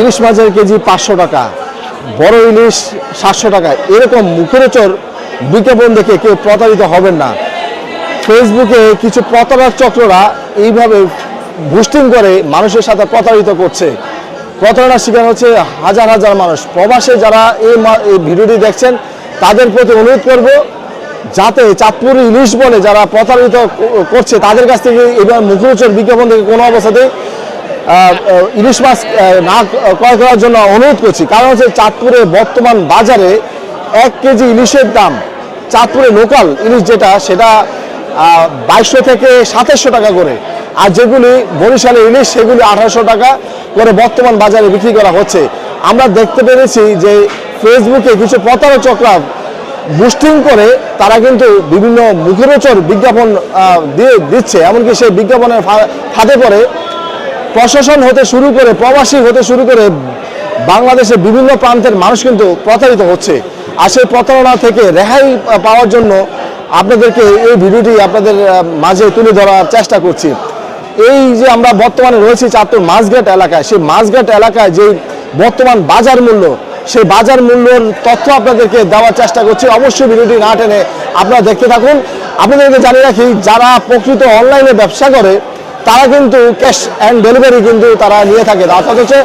ইলিশ মাছের কেজি পাঁচশো টাকা, বড় ইলিশ সাতশো টাকা। এরকম মুখরোচর বিজ্ঞাপন দেখে কেউ প্রতারিত হবেন না। ফেসবুকে কিছু প্রতারক চক্ররা এইভাবে বুস্টিং করে মানুষের সাথে প্রতারিত করছে। প্রতারণার শিকার হচ্ছে হাজার হাজার মানুষ। প্রবাসে যারা এই ভিডিওটি দেখছেন, তাদের প্রতি অনুরোধ করব, যাতে চাঁদপুর ইলিশ বলে যারা প্রতারিত করছে, তাদের কাছ থেকে এবার মুখরোচর বিজ্ঞাপন থেকে কোনো অবস্থাতেই ইলিশ মাছ না ক্রয় করার জন্য অনুরোধ করছি। কারণ হচ্ছে চাঁদপুরে বর্তমান বাজারে এক কেজি ইলিশের দাম চাঁদপুরে লোকাল ইলিশ যেটা, সেটা বাইশশো থেকে সাতাশশো টাকা করে। আর যেগুলি বরিশালের ইলিশ, সেগুলি আঠারোশো টাকা করে বর্তমান বাজারে বিক্রি করা হচ্ছে। আমরা দেখতে পেরেছি যে ফেসবুকে কিছু প্রতারক চক্রা বুস্টিং করে, তারা কিন্তু বিভিন্ন মুখরোচর বিজ্ঞাপন দিয়ে দিচ্ছে। এমনকি সেই বিজ্ঞাপনের ফাঁদে পড়ে প্রশাসন হতে শুরু করে, প্রবাসী হতে শুরু করে বাংলাদেশের বিভিন্ন প্রান্তের মানুষ কিন্তু প্রতারিত হচ্ছে। আর সেই প্রতারণা থেকে রেহাই পাওয়ার জন্য আপনাদেরকে এই ভিডিওটি আপনাদের মাঝে তুলে ধরার চেষ্টা করছি। এই যে আমরা বর্তমানে রয়েছি চাঁদপুর মাছঘাট এলাকায়, সেই মাছঘাট এলাকায় যে বর্তমান বাজার মূল্য, সেই বাজার মূল্যের তথ্য আপনাদেরকে দেওয়ার চেষ্টা করছি। অবশ্যই ভিডিওটি না টেনে আপনারা দেখতে থাকুন। আপনাদেরকে জানিয়ে রাখি, যারা প্রকৃত অনলাইনে ব্যবসা করে তারা কিন্তু ক্যাশ অ্যান্ড ডেলিভারি কিন্তু তারা নিয়ে থাকে। অর্থাৎ হচ্ছে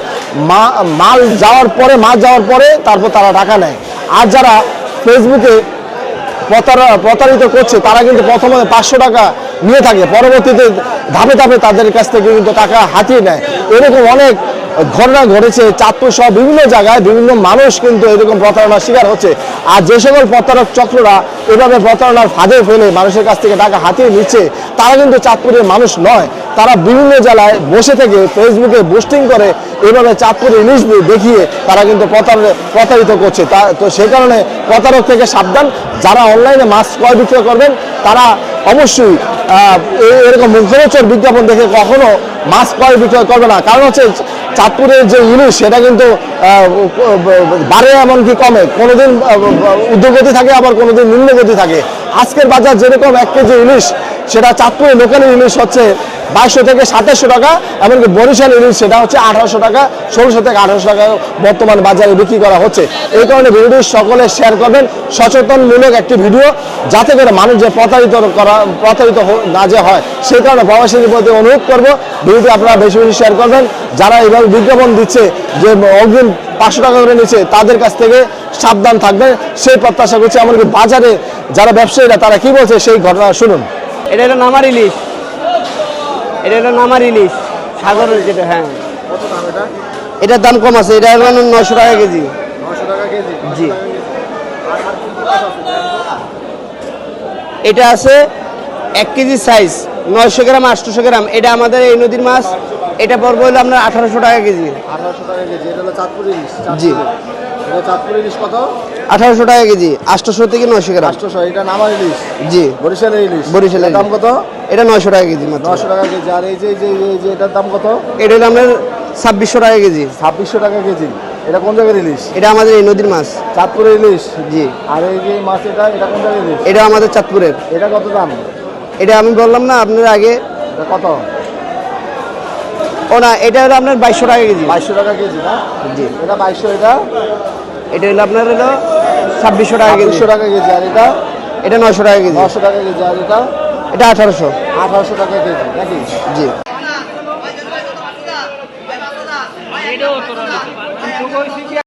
মাল যাওয়ার পরে, মাছ যাওয়ার পরে তারপর তারা টাকা নেয়। আর যারা ফেসবুকে প্রতার- প্রতারিত করছে, তারা কিন্তু প্রথমে পাঁচশো টাকা নিয়ে থাকে। পরবর্তীতে ধাপে ধাপে তাদের কাছ থেকে কিন্তু টাকা হাতিয়ে নেয়। এরকম অনেক ঘটনা ঘটেছে। চাঁদপুর সহ বিভিন্ন জায়গায় বিভিন্ন মানুষ কিন্তু এরকম প্রতারণার শিকার হচ্ছে। আর যে সকল প্রতারক চক্ররা এভাবে প্রতারণার ফাঁদে ফেলে মানুষের কাছ থেকে টাকা হাতিয়ে নিচ্ছে, তারা কিন্তু চাঁদপুরের মানুষ নয়। তারা বিভিন্ন জেলায় বসে থেকে ফেসবুকে পোস্টিং করে, এভাবে চাঁদপুরে ইলিশ দেখিয়ে তারা কিন্তু প্রতার- প্রতারিত করছে। তা, তো সেই কারণে প্রতারক থেকে সাবধান। যারা অনলাইনে মাছ ক্রয় বিক্রয় করবেন, তারা অবশ্যই এরকম মুখরোচর বিজ্ঞাপন দেখে কখনো মাছ ক্রয় বিক্রয় করবে না। কারণ হচ্ছে চাঁদপুরের যে ইলিশ, সেটা কিন্তু বাড়ে এমনকি কমে। কোনোদিন ঊর্ধ্বগতি থাকে, আবার কোনোদিন নিম্নগতি থাকে। আজকের বাজার যেরকম এক কেজি ইলিশ, সেটা চাঁদপুরের লোকাল ইলিশ হচ্ছে বাইশশো থেকে সাতাশশো টাকা, এমনকি বরিশাল ইলিশ, সেটা হচ্ছে আঠারোশো টাকা, ষোলোশো থেকে আঠারোশো টাকা বর্তমান বাজারে বিক্রি করা হচ্ছে। এই কারণে ভিডিওটি সকলে শেয়ার করবেন। সচেতনমূলক একটি ভিডিও, যাতে করে মানুষ যে প্রতারিত করা, প্রতারিত না যে হয়, সেই কারণে প্রবাসীদের প্রতি অনুরোধ করব, ভিডিওটি আপনারা বেশি বেশি শেয়ার করবেন। যারা এইভাবে বিজ্ঞাপন দিচ্ছে, যে অগ্রিম পাঁচশো টাকা করে নিচ্ছে, তাদের কাছ থেকে সাবধান থাকবেন। সেই প্রত্যাশা করছি, এমনকি বাজারে যারা ব্যবসায়ীরা, তারা কি বলছে, সেই ঘটনা শুনুন। এটা নামার ইলিশ। এটা হলো নামার ইলিশ সাগরের যেটা হ্যাঁ। এটার দাম কম আছে এটা হলো নশো টাকা কেজি। জি। এটা আছে এক কেজি সাইজ নয়শো গ্রাম আটশোশো গ্রাম। এটা আমাদের এই নদীর মাছ এটা পড়বে হলো আপনার আঠারোশো টাকা কেজি। আঠারোশো টাকা কেজি এটা হলো চাঁদপুর ইলিশ। জি। চাঁদপুর ইলিশ কত? আঠারোশো টাকা কেজি আটশোশো থেকে নয়শো গ্রাম। আটশোশো এটা নামার ইলিশ? জি। বরিশালের ইলিশ? বরিশালের দাম কত? এটা নয়শো টাকা কেজি নশো টাকা কেজি। আর এই যে এই যে এই যে এটার দাম কত? এটা হলো আপনার ছাব্বিশশো টাকা কেজি। ছাব্বিশশো টাকা কেজি। এটা কোন জায়গার ইলিশ? এটা আমাদের এই নদীর মাছ। চাঁদপুরের ইলিশ? জি। আর এই যে মাছ এটা এটা কোন জায়গার ইলিশ? এটা আমাদের চাঁদপুরের। এটা কত দাম? এটা আমি বললাম না আপনার আগে। এটা কত? ও না এটা হলো আপনার বাইশশো টাকা কেজি। বাইশশো টাকা কেজি না? জি। এটা বাইশশো এটা? এটা হলো আপনার হলো ছাব্বিশশো টাকা কেজি। টাকা কেজি আর এটা? এটা নশো টাকা কেজি। নশো টাকা কেজি আর এটা? এটা আঠারোশো। আঠারোশো টাকা কেজি নাকি? জি।